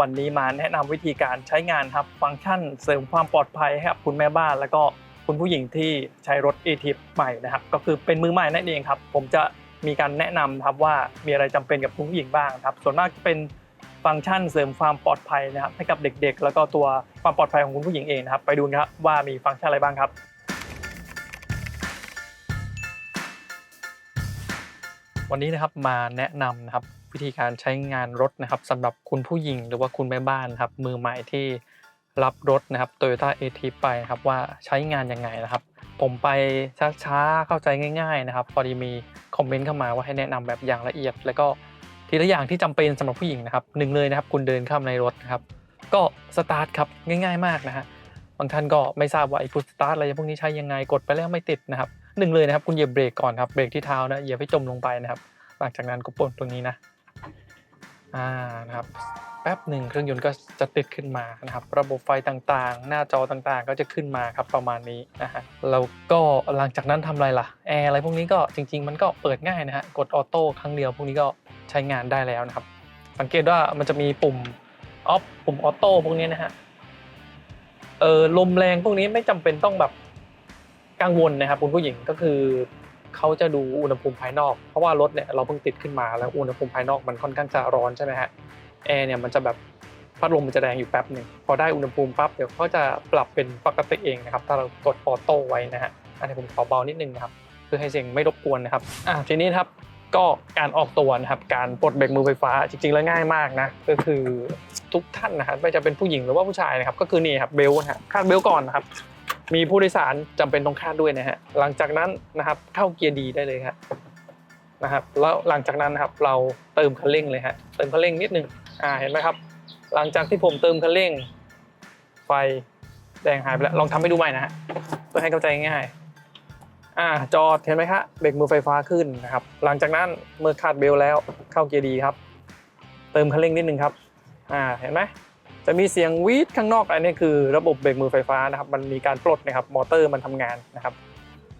วันนี้มาแนะนำวิธีการใช้งานครับฟังก์ชันเสริมความปลอดภัยให้กับคุณแม่บ้าน แล้วก็คุณผู้หญิงที่ใช้รถ e t i p ใหม่นะครับ ก็คือเป็นมือใหม่นั่นเองครับ ผมจะมีการแนะนำครับว่ามีอะไรจำเป็นกับคุณผู้หญิงบ้างครับ ส่วนมากจะเป็นฟังก์ชันเสริมความปลอดภัยนะครับให้กับเด็กๆ แล้วก็ตัวความปลอดภัยของคุณผู้หญิงเองนะครับ ไปดูนะครับว่ามีฟังก์ชันอะไรบ้างครับวันนี้นะครับมาแนะนำนะครับ วิธีการใช้งานรถนะครับสำหรับคุณผู้หญิงหรือว่าคุณแม่บ้านครับมือใหม่ที่รับรถนะครับ Toyota a t ไปครับว่าใช้งานยังไงนะครับ ผมไปช้าๆเข้าใจง่าย ๆนะครับ พอดีมีคอมเมนต์เข้ามาว่าให้แนะนำแบบอย่างละเอียด แล้วก็ทีละอย่างที่จำเป็นสำหรับผู้หญิงนะครับหนึ่งเลยนะครับ คุณเดินเข้ามในรถนะครับก็สตาร์ทครับง่าย ๆมากนะฮะบางท่านก็ไม่ทราบว่าไอ้พุทสตาร์ทอะไรพวกนี้ใช้ยังไงกดไปแล้วไม่ติดนะครับหนึ่งเลยนะครับคุณเหยียบเบรกก่อนครับเบรกที่เท้านะอย่าไปจมลงไปนะครับหลังจากนั้นก็ปลดตรงนี้นะ อ่านะครับแป๊บหนึ่งเครื่องยนต์ก็จะติดขึ้นมานะครับ ระบบไฟต่างๆ หน้าจอต่างๆ ก็จะขึ้นมาครับประมาณนี้นะฮะแล้วก็หลังจากนั้นทำอะไรล่ะแอร์อะไรพวกนี้ก็จริง ๆ มันก็เปิดง่ายนะฮะกดออโต้ครั้งเดียวพวกนี้ก็ใช้งานได้แล้วนะครับ สังเกตว่ามันจะมีปุ่มออฟปุ่มออโต้พวกนี้นะฮะเออลมแรงพวกนี้ไม่จำเป็นต้องแบบกังวลนะครับคุณผู้หญิงก็คือ เขาจะดูอุณหภูมิภายนอก เพราะว่ารถเนี่ยเราเพิ่งติดขึ้นมาแล้วอุณหภูมิภายนอกมันค่อนข้างจะร้อนใช่ไหมฮะแอร์เนี่ยมันจะแบบพัดลมมันจะแรงอยู่แป๊บหนึ่งพอได้อุณหภูมิปั๊บเดี๋ยวเขาจะปรับเป็นปกติเองนะครับถ้าเรากดออโต้ไว้นะฮะอันนี้ผมขอเบานิดนึงนะครับเพื่อให้เสียงไม่รบกวนนะครับอะทีนี้ครับก็การออกตัวนะครับการปลดเบรกมือไฟฟ้าจริงๆแล้วง่ายมากนะก็คือทุกท่านนะครับไม่ว่าจะเป็นผู้หญิงหรือว่าผู้ชายนะครับก็คือนี่ครับเบลต์นะฮะคาดเบลต์ก่อนนะครับ มีผู้โดยสารจำเป็นต้องคาดด้วยนะฮะหลังจากนั้นนะครับเข้าเกียร์ดีได้เลยครับนะครับแล้วหลังจากนั้นนะครับเราเติมคันเร่งเลยฮะเติมคันเร่งนิดนึงอ่าเห็นไหมครับ หลังจากที่ผมเติมคันเร่ง ไฟแดงหายไปแล้วลองทำให้ดูใหม่นะฮะเพื่อให้เข้าใจง่ายอ่าจอดเห็นไหมครับเบรกมือไฟฟ้าขึ้นนะครับ หลังจากนั้นเมื่อคาดเบลแล้วเข้าเกียร์ดีครับ เติมคันเร่งนิดนึงครับอ่าเห็นไหม จะมีเสียงวีดข้างนอกอันนี้คือระบบเบรกมือไฟฟ้านะครับ มันมีการปลดนะครับ มอเตอร์มันทำงานนะครับ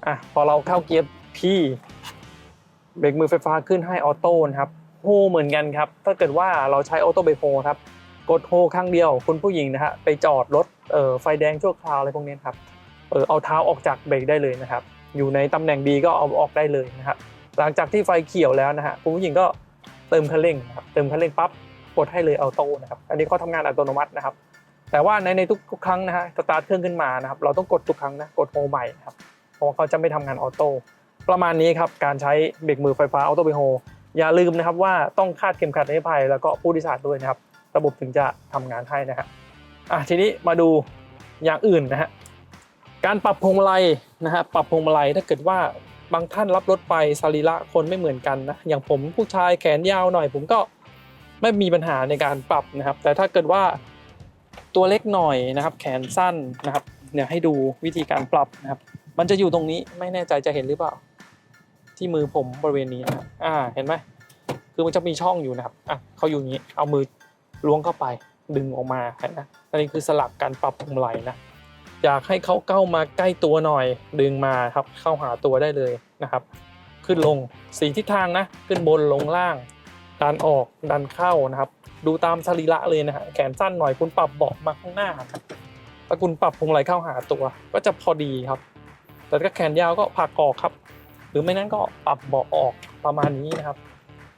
อะพอเราเข้าเกียร์พีเบรกมือไฟฟ้าขึ้นให้ออโต้นะครับโฮเหมือนกันครับ ถ้าเกิดว่าเราใช้ออโต้เบรกโฮครับ กดโฮครั้งเดียวคุณผู้หญิงนะฮะไปจอดรถเอ่อไฟแดงชั่วคราวอะไรพวกนี้ครับเออเอาเท้าออกจากเบรกได้เลยนะครับ อยู่ในตำแหน่ง B ก็เอาออกได้เลยนะครับหลังจากที่ไฟเขียวแล้วนะฮะคุณผู้หญิงก็เติมคันเร่งครับเติมคันเร่งปั๊บ ดให้เลยออโต้นะครับ อันนี้เขาทำงานอัตโนมัตินะครับ แต่ว่าในในทุกครั้งนะฮะสตาร์ทเครื่องขึ้นมานะครับ เราต้องกดทุกครั้งนะ กดโฮใหม่นะครับ เพราะว่าเขาจะไม่ทำงานออโต้ ประมาณนี้ครับ การใช้เบรกมือไฟฟ้าออโต้เบรกโฮ อย่าลืมนะครับว่าต้องคาดเข็มขัดนิรภัยแล้วก็ผู้โดยสารด้วยนะครับ ระบบถึงจะทำงานให้นะฮะอะทีนี้มาดูอย่างอื่นนะฮะ การปรับพวงมาลัยนะฮะ ปรับพวงมาลัยถ้าเกิดว่าบางท่านรับรถไปสรีระคนไม่เหมือนกันนะ อย่างผมผู้ชายแขนยาวหน่อย ผมก็ ไม่มีปัญหาในการปรับนะครับ แต่ถ้าเกิดว่าตัวเล็กหน่อยนะครับ แขนสั้นนะครับเนี่ยให้ดูวิธีการปรับนะครับ มันจะอยู่ตรงนี้ไม่แน่ใจจะเห็นหรือเปล่า ที่มือผมบริเวณนี้นะครับอ่าเห็นไหมคือมันจะมีช่องอยู่นะครับอะเขาอยู่อย่างนี้เอามือล้วงเข้าไปดึงออกมาเห็นนะอันนี้คือสลับการปรับพวงมาลัยนะอยากให้เขาเข้ามาใกล้ตัวหน่อยดึงมาครับเข้าหาตัวได้เลยนะครับ ขึ้นลงสีทิศทางนะ ขึ้นบนลงล่าง ดันออกดันเข้านะครับ ดูตามสรีระเลยนะฮะแขนสั้นหน่อยคุณปรับเบาะมาข้างหน้าครับถ้าคุณปรับพวงมาลัยเข้าหาตัว ก็จะพอดีครับ แต่ถ้าแขนยาวก็ผักออกครับ หรือไม่นั้นก็ปรับเบาะออกประมาณนี้นะครับ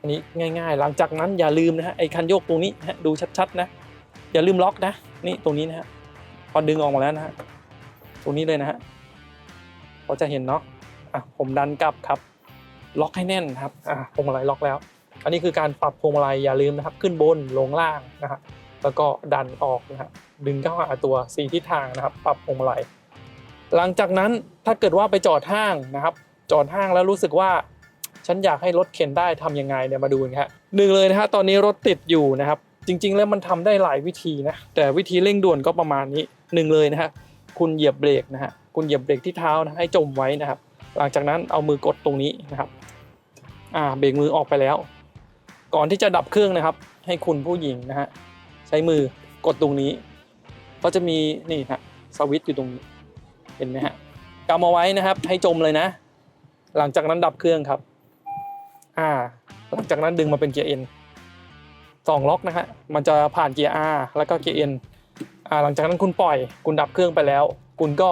อันนี้ง่ายๆ หลังจากนั้นอย่าลืมนะฮะไอ้คันโยกตรงนี้ฮะดูชัดๆนะอย่าลืมล็อกนะ นี่ตรงนี้นะฮะพอดึงออกมาแล้วนะฮะตรงนี้เลยนะฮะพอจะเห็นเนาะอะผมดันกลับครับ ล็อกให้แน่นครับอะพวงมาลัยล็อกแล้ว อันนี้คือการปรับพวงมาลัยอย่าลืมนะครับ ขึ้นบนลงล่างนะครับแล้วก็ดันออกนะครับดึงเข้าหาตัวสีทิศทางนะครับ ปรับพวงมาลัยหลังจากนั้นถ้าเกิดว่าไปจอดห้างนะครับ จอดห้างแล้วรู้สึกว่า ฉันอยากให้รถเข็นได้ทำยังไงเนี่ยมาดูกันครับหนึ่งเลยนะฮะตอนนี้รถติดอยู่นะครับ จริง ๆ แล้วมันทำได้หลายวิธีนะแต่วิธีเร่งด่วนก็ประมาณนี้หนึ่งเลยนะฮะคุณเหยียบเบรกนะฮะคุณเหยียบเบรกที่เท้านะให้จมไว้นะครับ หลังจากนั้นเอามือกดตรงนี้นะครับอ่าเบรกมือออกไปแล้ว ก่อนที่จะดับเครื่องนะครับ ให้คุณผู้หญิงนะฮะใช้มือกดตรงนี้ ก็จะมีนี่ฮะสวิตช์อยู่ตรงนี้เห็นไหมฮะกำเอาไว้นะครับ ให้จมเลยนะ หลังจากนั้นดับเครื่องครับ อ่า หลังจากนั้นดึงมาเป็นเกียร์เอ็นสองล็อกนะฮะมันจะผ่านเกียร์ R แล้วก็เกียร์ N อ่าหลังจากนั้นคุณปล่อย คุณดับเครื่องไปแล้ว คุณก็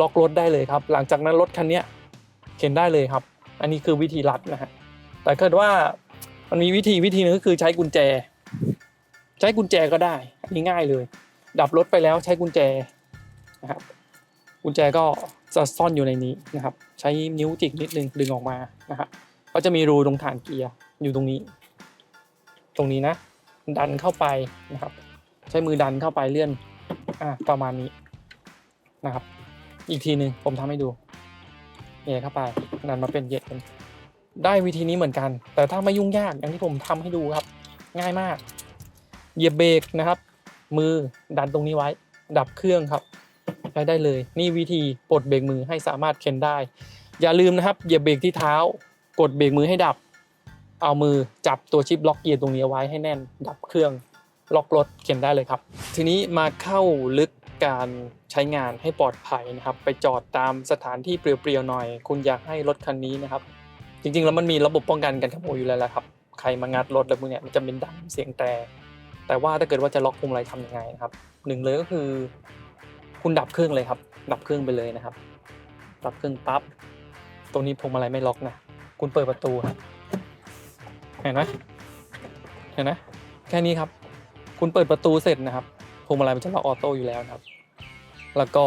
ล็อกรถได้เลยครับ หลังจากนั้นรถคันนี้เข็นได้เลยครับ อันนี้คือวิธีรัดนะฮะแต่เกิดว่า มันมีวิธีวิธีหนึงก็คือใช้กุญแจ ใช้กุญแจก็ได้อันนี้ง่ายเลย ดับรถไปแล้วใช้กุญแจนะครับกุญแจก็จะซ่อนอยู่ในนี้นะครับ ใช้นิ้วจิกนิดนึงดึงออกมานะครับก็จะมีรูตรงฐานเกียร์อยู่ตรงนี้ ตรงนี้นะ ดันเข้าไปนะครับ ใช้มือดันเข้าไปเลื่อนอ่าประมาณนี้นะครับ อีกทีหนึ่งผมทำให้ดูเหยเข้าไปดันมาเป็นเหยเป็น ได้วิธีนี้เหมือนกัน แต่ถ้าไม่ยุ่งยากอย่างที่ผมทำให้ดูครับ ง่ายมาก เหยียบเบรกนะครับ มือดันตรงนี้ไว้ ดับเครื่องครับใช้ได้เลย นี่วิธีปลดเบรกมือให้สามารถเข็นได้ อย่าลืมนะครับ เหยียบเบรกที่เท้า กดเบรกมือให้ดับ เอามือจับตัวชิปล็อกเกียร์ตรงนี้ไว้ให้แน่น ดับเครื่องล็อกรถเข็นได้เลยครับ ทีนี้มาเข้าลึกการใช้งานให้ปลอดภัยนะครับ ไปจอดตามสถานที่เปลี่ยวๆหน่อย คุณอยากให้รถคันนี้นะครับ จริงๆ แล้วมันมีระบบป้องกันการขโมยอยู่แล้วแหละครับ ใครมางัดรถแล้วพวกเนี้ยมันจะเป็นดังเสียงแตรแต่ว่าถ้าเกิดว่าจะล็อกพวงมาลัยทำยังไงนะครับหนึ่งเลยก็คือ คุณดับเครื่องเลยครับ ดับเครื่องไปเลยนะครับ ดับเครื่องปั๊บตรงนี้พวงมาลัยไม่ล็อกนะคุณเปิดประตูเห็นไหมเห็นไหมแค่นี้ครับ คุณเปิดประตูเสร็จนะครับพวงมาลัยมันจะล็อกออโต้อยู่แล้วนะครับ แล้วก็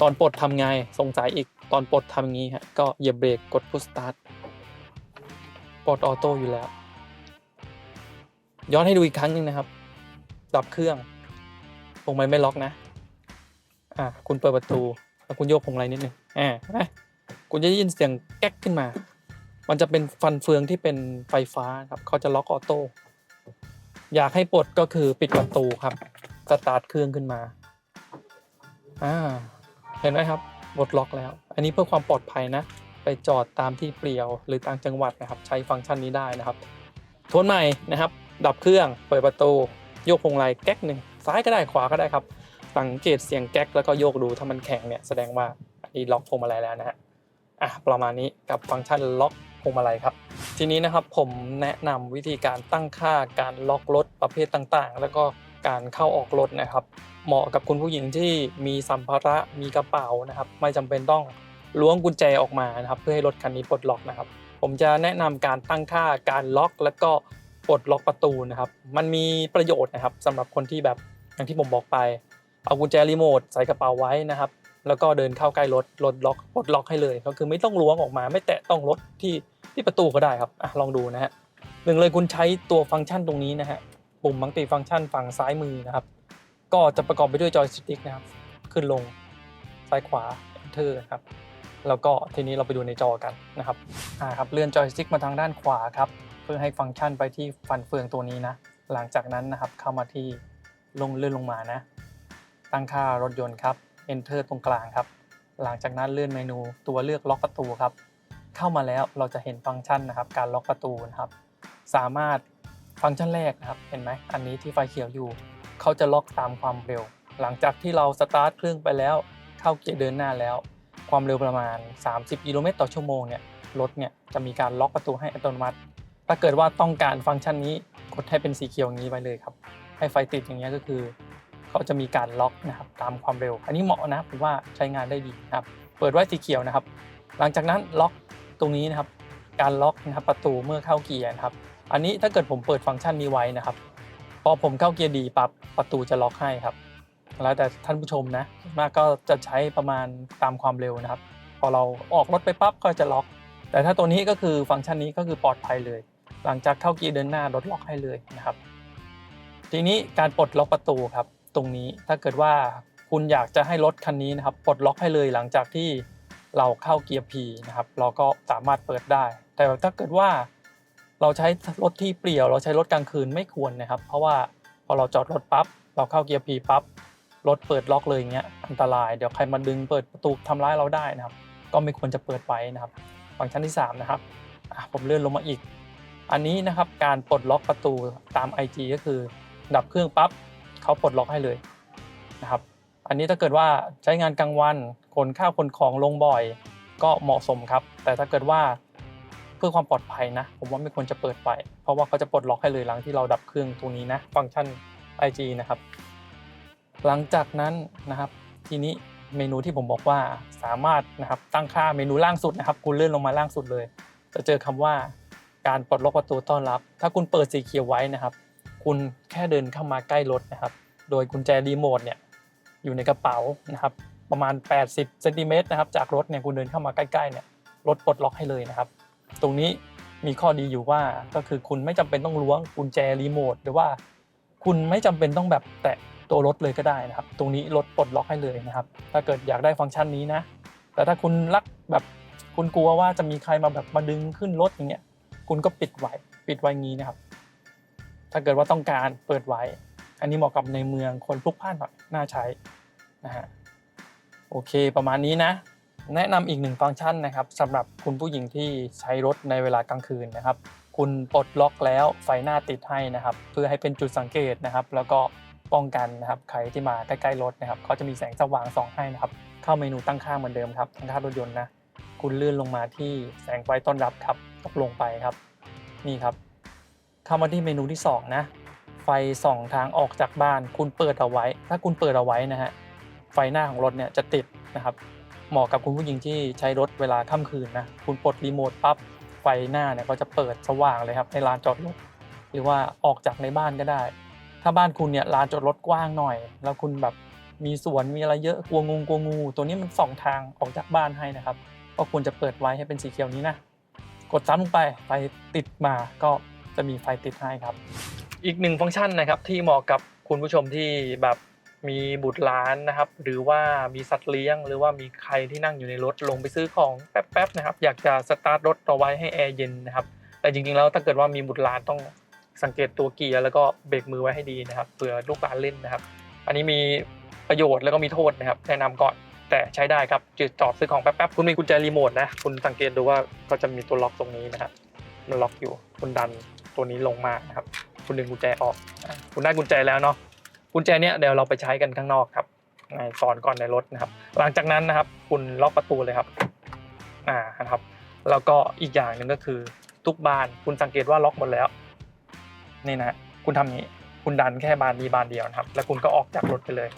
ตอนปลดทำไงสงสัยอีก ตอนปลดทำอย่างนี้ฮะก็เหยียบเบรกกดพุชสตาร์ทปลดออโต้อยู่แล้ว ย้อนให้ดูอีกครั้งหนึ่งนะครับ ดับเครื่องพวงมาลัยไม่ล็อกนะอ่าคุณเปิดประตูแล้วคุณโยกพวงมาลัยนิดนึงอ่านะคุณจะได้ยินเสียงแก๊กขึ้นมา มันจะเป็นฟันเฟืองที่เป็นไฟฟ้าครับเขาจะล็อกออโต้อยากให้ปลดก็คือปิดประตูครับสตาร์ทเครื่องขึ้นมาอ่าเห็นไหมครับปลดล็อกแล้ว อันนี้เพื่อความปลอดภัยนะ ไปจอดตามที่เปลี่ยวหรือต่างจังหวัดนะครับใช้ฟังก์ชันนี้ได้นะครับ ทวนใหม่นะครับ ดับเครื่องเปิดประตูโยกพวงมาลัยแก๊กหนึ่งซ้ายก็ได้ขวาก็ได้ครับ สังเกตเสียงแก๊กแล้วก็โยกดูถ้ามันแข็งเนี่ยแสดงว่าอันนี้ล็อกพวงมาลัยแล้วนะฮะอะประมาณนี้กับฟังก์ชันล็อกพวงมาลัยครับ ทีนี้นะครับผมแนะนำวิธีการตั้งค่าการล็อกรถประเภทต่างๆ แล้วก็การเข้าออกรถนะครับ เหมาะกับคุณผู้หญิงที่มีสัมภาระมีกระเป๋านะครับ ไม่จำเป็นต้อง ล้วงกุญแจออกมานะครับเพื่อให้รถคันนี้ปลดล็อกนะครับ ผมจะแนะนำการตั้งค่าการล็อก แล้วก็ปลดล็อกประตูนะครับ มันมีประโยชน์นะครับสำหรับคนที่แบบอย่างที่ผมบอกไป เอากุญแจรีโมทใส่กระเป๋าไว้นะครับ แล้วก็เดินเข้าใกล้รถรถล็อกปลดล็อกให้เลย ก็คือไม่ต้องล้วงออกมา ไม่แตะต้องรถที่ที่ประตูก็ได้ครับอลองดูนะฮะหนึ่งเลยคุณใช้ตัวฟังก์ชันตรงนี้นะฮะปุ่มมัลติฟังก์ชันฝั่งซ้ายมือนะครับ ก็จะประกอบไปด้วยจอยสติ๊กนะครับ ขึ้นลงซ้ายขวา enter นะครับ แล้วก็ทีนี้เราไปดูในจอกันนะครับอ่าครับเลื่อนจอยสติ๊กมาทางด้านขวาครับเพื่อให้ฟังก์ชันไปที่ฟันเฟืองตัวนี้นะ หลังจากนั้นนะครับเข้ามาที่ลงเลื่อนลงมานะ ตั้งค่ารถยนต์ครับ enter ตรงกลางครับ หลังจากนั้นเลื่อนเมนูตัวเลือกล็อกประตูครับ เข้ามาแล้วเราจะเห็นฟังก์ชันนะครับ การล็อกประตูนะครับ สามารถฟังก์ชันแรกนะครับเห็นไหมอันนี้ที่ไฟเขียวอยู่เขาจะล็อกตามความเร็ว หลังจากที่เราสตาร์ทเครื่องไปแล้ว เข้าเกียร์เดินหน้าแล้ว ความเร็วประมาณ 30 กิโลเมตรต่อชั่วโมงเนี่ยรถเนี่ยจะมีการล็อกประตูให้อัตโนมัติ ถ้าเกิดว่าต้องการฟังก์ชันนี้กดให้เป็นสีเขียวอย่างนี้ไว้เลยครับ ให้ไฟติดอย่างเงี้ก็คือ เขาจะมีการล็อกนะครับตามความเร็ว อันนี้เหมาะนะผมว่าใช้งานได้ดีนะครับ เปิดไว้สีเขียวนะครับ หลังจากนั้นล็อกตรงนี้นะครับ การล็อกนะครับประตูเมื่อเข้าเกียร์นะครับ อันนี้ถ้าเกิดผมเปิดฟังก์ชันนี้ไว้นะครับ พอผมเข้าเกียร์ดีปั๊บประตูจะล็อกให้ครับ แล้วแต่ท่านผู้ชมนะมากก็จะใช้ประมาณตามความเร็วนะครับ พอเราออกรถไปปั๊บก็จะล็อก แต่ถ้าตัวนี้ก็คือฟังก์ชันนี้ก็คือปลอดภัยเลย หลังจากเข้าเกียร์เดินหน้ารถล็อกให้เลยนะครับ ทีนี้การปลดล็อกประตูครับ ตรงนี้ถ้าเกิดว่าคุณอยากจะให้รถคันนี้นะครับปลดล็อกให้เลยหลังจากที่เราเข้าเกียร์ P นะครับ เราก็สามารถเปิดได้ แต่ถ้าเกิดว่าเราใช้รถที่เปลี่ยว เราใช้รถกลางคืนไม่ควรนะครับ เพราะว่าพอเราจอดรถปั๊บเราเข้าเกียร์ P ปั๊บ รถเปิดล็อกเลยอย่างเงี้ยอันตรายเดี๋ยวใครมาดึงเปิดประตูทำร้ายเราได้นะครับ ก็ไม่ควรจะเปิดไว้นะครับฟังก์ชันที่ 3 นะครับผมเลื่อนลงมาอีก อันนี้นะครับการปลดล็อกประตูตาม IG ก็คือ ดับเครื่องปั๊บเขาปลดล็อกให้เลยนะครับ อันนี้ถ้าเกิดว่าใช้งานกลางวันขนข้าวขนของลงบ่อย ก็เหมาะสมครับ แต่ถ้าเกิดว่าเพื่อความปลอดภัยนะ ผมว่าไม่ควรจะเปิดไฟเพราะว่าเขาจะปลดล็อกให้เลยหลังที่เราดับเครื่องตรงนี้นะ ฟังก์ชัน IG นะครับ หลังจากนั้นนะครับทีนี้เมนูที่ผมบอกว่าสามารถนะครับตั้งค่าเมนูล่างสุดนะครับ คุณเลื่อนลงมาล่างสุดเลย จะเจอคำว่าการปลดล็อกประตูต้อนรับ ถ้าคุณเปิดสีเขียวไว้นะครับ คุณแค่เดินเข้ามาใกล้รถนะครับ โดยกุญแจรีโมทเนี่ยอยู่ในกระเป๋านะครับ ประมาณ 80เซนติเมตรนะครับจากรถเนี่ยคุณเดินเข้ามาใกล้ๆเนี่ยรถปลดล็อกให้เลยนะครับ ตรงนี้มีข้อดีอยู่ว่าก็คือคุณไม่จำเป็นต้องล้วงกุญแจรีโมทหรือว่า คุณไม่จำเป็นต้องแบบแตะ ตัวรถเลยก็ได้นะครับ ตรงนี้รถปลดล็อกให้เลยนะครับ ถ้าเกิดอยากได้ฟังก์ชันนี้นะ แต่ถ้าคุณรักแบบคุณกลัวว่าจะมีใครมาแบบมาดึงขึ้นรถอย่างเงี้ย คุณก็ปิดไว้ปิดไว้งี้นะครับ ถ้าเกิดว่าต้องการเปิดไว้ อันนี้เหมาะกับในเมืองคนพลุกพล่านหน่อยน่าใช้นะฮะโอเคประมาณนี้นะ แนะนำอีกหนึ่งฟังก์ชันนะครับสำหรับคุณผู้หญิงที่ใช้รถในเวลากลางคืนนะครับ คุณปลดล็อกแล้วไฟหน้าติดให้นะครับ เพื่อให้เป็นจุดสังเกตนะครับ แล้วก็ ป้องกันนะครับใครที่มาใกล้ๆรถนะครับเขาจะมีแสงสว่างส่องให้นะครับเข้าเมนูตั้งค่าเหมือนเดิมครับตั้งค่ารถยนต์นะคุณเลื่อนลงมาที่แสงไฟต้อนรับครับตกลงไปครับ นี่ครับ เข้ามาที่เมนูที่สองนะไฟส่องทางออกจากบ้าน คุณเปิดเอาไว้ ถ้าคุณเปิดเอาไว้นะฮะไฟหน้าของรถเนี่ยจะติดนะครับเหมาะกับคุณผู้หญิงที่ใช้รถเวลาค่ำคืนนะคุณปลดรีโมทปั๊บไฟหน้าเนี่ยก็จะเปิดสว่างเลยครับในลานจอดรถหรือว่าออกจากในบ้านก็ได้ ถ้าบ้านคุณเนี่ยลานจอดรถกว้างหน่อย แล้วคุณแบบมีสวนมีอะไรเยอะกลัวงูกลัวงู ตัวนี้มันส่องทางออกจากบ้านให้นะครับก็ควรจะเปิดไว้ให้เป็นสีเขียวนี้นะกดซ้ำลงไปไฟติดมาก็จะมีไฟติดให้ครับ อีกหนึ่งฟังก์ชันนะครับที่เหมาะกับคุณผู้ชมที่แบบมีบุตรหลานนะครับ หรือว่ามีสัตว์เลี้ยง หรือว่ามีใครที่นั่งอยู่ในรถลงไปซื้อของแป๊บๆนะครับ อยากจะสตาร์ทรถเอาไว้ให้แอร์เย็นนะครับ แต่จริงๆแล้วถ้าเกิดว่ามีบุตรหลานต้อง สังเกตตัวเกียร์แล้วก็เบรกมือไว้ให้ดีนะครับเผื่อลูกหลานเล่นนะครับ อันนี้มีประโยชน์แล้วก็มีโทษนะครับแนะนำก่อนแต่ใช้ได้ครับจุดจอดซื้อของแป๊บๆคุณมีกุญแจรีโมทนะคุณสังเกตดูว่าก็จะมีตัวล็อกตรงนี้นะครับมันล็อกอยู่คุณดันตัวนี้ลงมานะครับ คุณดึงกุญแจออก คุณได้กุญแจแล้วเนาะกุญแจเนี้ยเดี๋ยวเราไปใช้กันข้างนอกครับสอนก่อนในรถนะครับ หลังจากนั้นนะครับ คุณล็อกประตูเลยครับอ่านะครับ แล้วก็อีกอย่างหนึ่งก็คือทุกบานคุณสังเกตว่าล็อกหมดแล้ว นี่นะคุณทำอย่านี้คุณดันแค่บานนี้บานเดียวนะครับ แล้วคุณก็ออกจากรถไปเลย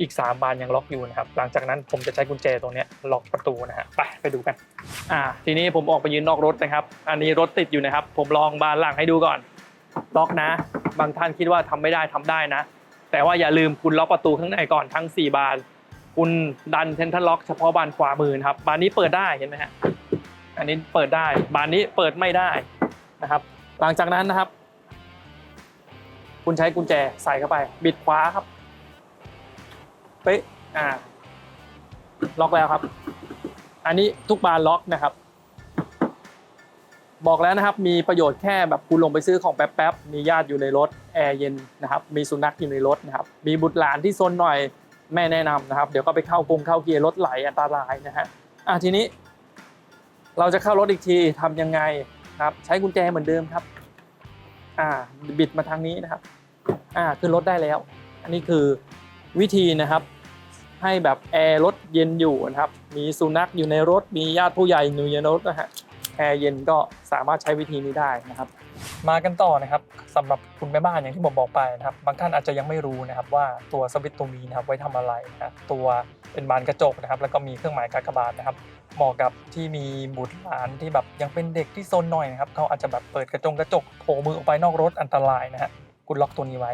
อีก 3 บานยังล็อกอยู่นะครับ หลังจากนั้นผมจะใช้กุญแจตรงนี้ล็อกประตูนะฮะไปไปดูกัน อ่า ทีนี้ผมออกไปยืนนอกรถนะครับ อันนี้รถติดอยู่นะครับ ผมลองบานหลังให้ดูก่อนล็อกนะ บางท่านคิดว่าทำไม่ได้ทำได้นะ แต่ว่าอย่าลืมคุณล็อกประตูข้างในก่อนทั้ง 4 บาน คุณดันเซนทัลล็อกเฉพาะบานขวามือครับ บานนี้เปิดได้เห็นไหมฮะ อันนี้เปิดได้ บานนี้เปิดไม่ได้นะครับ หลังจากนั้นนะครับ คุณใช้กุญแจใส่เข้าไป บิดขวาครับเป๊ะอ่า ล็อกแล้วครับ อันนี้ทุกบานล็อกนะครับ บอกแล้วนะครับ มีประโยชน์แค่แบบคุณลงไปซื้อของแป๊บๆมีญาติอยู่ในรถแอร์เย็นนะครับ มีสุนัขอยู่ในรถนะครับ มีบุตรหลานที่ซนหน่อยแม่แนะนำนะครับ เดี๋ยวก็ไปเข้ากงเข้าเกียร์รถไหลอันตรายนะฮะอะทีนี้ เราจะเข้ารถอีกทีทำยังไงครับ ใช้กุญแจเหมือนเดิมครับ อ่า บิดมาทางนี้นะครับ อ่าขึ้นรถได้แล้ว อันนี้คือวิธีนะครับ ให้แบบแอร์รถเย็นอยู่นะครับ มีสุนัขอยู่ในรถ มีญาติผู้ใหญ่อยู่ในรถนะฮะแอร์เย็นก็สามารถใช้วิธีนี้ได้นะครับ มากันต่อนะครับสำหรับคุณแม่บ้านอย่างที่ผมบอกไปนะครับ บางท่านอาจจะยังไม่รู้นะครับว่าตัวสวิตตรงนี้นะครับไว้ทำอะไรนะครับตัวเป็นบานกระจกนะครับ แล้วก็มีเครื่องหมายกากบาทนะครับเหมาะกับที่มีบุตรหลานที่แบบยังเป็นเด็กที่ซนหน่อยนะครับเขาอาจจะแบบเปิดกระจงกระจกโผล่มือออกไปนอกรถอันตรายนะฮะ คุณล็อกตัวนี้ไว้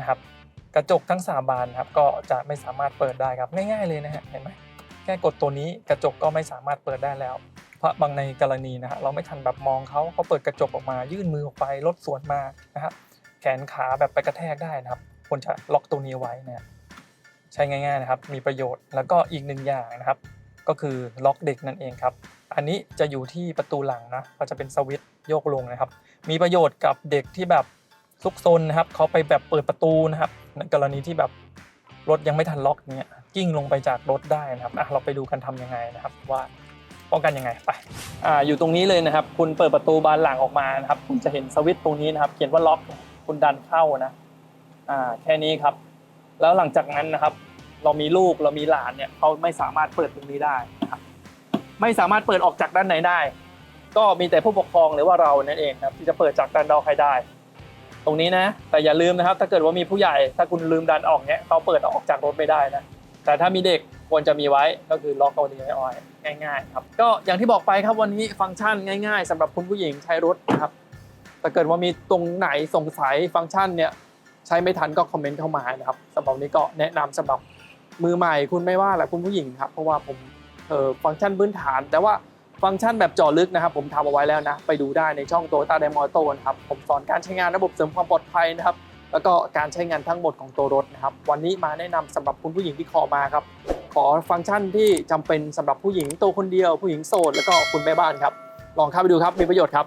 นะครับ กระจกทั้งสามบานครับก็จะไม่สามารถเปิดได้ครับง่ายๆเลยนะฮะเห็นไหมแค่กดตัวนี้กระจกก็ไม่สามารถเปิดได้แล้ว เพราะบางในกรณีนะฮะเราไม่ทันแบบมองเขาเขาเปิดกระจกออกมา ยื่นมือออกไปรถสวนมานะฮะแขนขาแบบไปกระแทกได้นะครับควรจะล็อกตัวนี้ไว้นะฮะใช้ง่ายๆนะครับ มีประโยชน์แล้วก็อีกหนึ่งอย่างนะครับ ก็คือล็อกเด็กนั่นเองครับอันนี้จะอยู่ที่ประตูหลังนะก็จะเป็นสวิตช์โยกลงนะครับ มีประโยชน์กับเด็กที่แบบ ซุกซนนะครับเขาไปแบบเปิดประตูนะครับในกรณีที่แบบรถยังไม่ทันล็อกเนี้ยกิ้งลงไปจากรถได้นะครับอะเราไปดูกันทำยังไงนะครับว่าป้องกันยังไงไปอ่าอยู่ตรงนี้เลยนะครับ คุณเปิดประตูบานหลังออกมานะครับคุณจะเห็นสวิตช์ตรงนี้นะครับ เขียนว่าล็อกคุณดันเข้านะอ่าแค่นี้ครับ แล้วหลังจากนั้นนะครับ เรามีลูกเรามีหลานเนี่ยเขาไม่สามารถเปิดตรงนี้ได้นะครับไม่สามารถเปิดออกจากด้านไหนได้ ก็มีแต่ผู้ปกครองหรือว่าเรานั่นเองครับที่จะเปิดจากดันดอกให้ได้ ตรงนี้นะ แต่อย่าลืมนะครับ ถ้าเกิดว่ามีผู้ใหญ่ ถ้าคุณลืมดันออกเนี้ยเขาเปิดออกจากรถไม่ได้นะ แต่ถ้ามีเด็กควรจะมีไว้ก็คือล็อกเอาดีไออยง่ายๆครับก็อย่างที่บอกไปครับวันนี้ฟังก์ชันง่าย ๆสำหรับคุณผู้หญิงใช้รถนะครับถ้าเกิดว่ามีตรงไหนสงสัยฟังก์ชันเนี่ยใช้ไม่ทันก็คอมเมนต์เข้ามานะครับสำหรับนี้ก็แนะนำสำหรับมือใหม่คุณไม่ว่าแหละคุณผู้หญิงครับเพราะว่าผมเออฟังก์ชันพื้นฐาน แต่ว่า ฟังก์ชันแบบเจาะลึกนะครับผมทำเอาไว้แล้วนะ ไปดูได้ในช่องโตตาไดมอโตนะครับ ผมสอนการใช้งานระบบเสริมความปลอดภัยนะครับ แล้วก็การใช้งานทั้งหมดของตัวรถนะครับ วันนี้มาแนะนำสำหรับคุณผู้หญิงที่ขอมาครับ ขอฟังก์ชันที่จำเป็นสำหรับผู้หญิงตัวคนเดียว ผู้หญิงโสดแล้วก็คุณแม่บ้านครับ ลองเข้าไปดูครับมีประโยชน์ครับ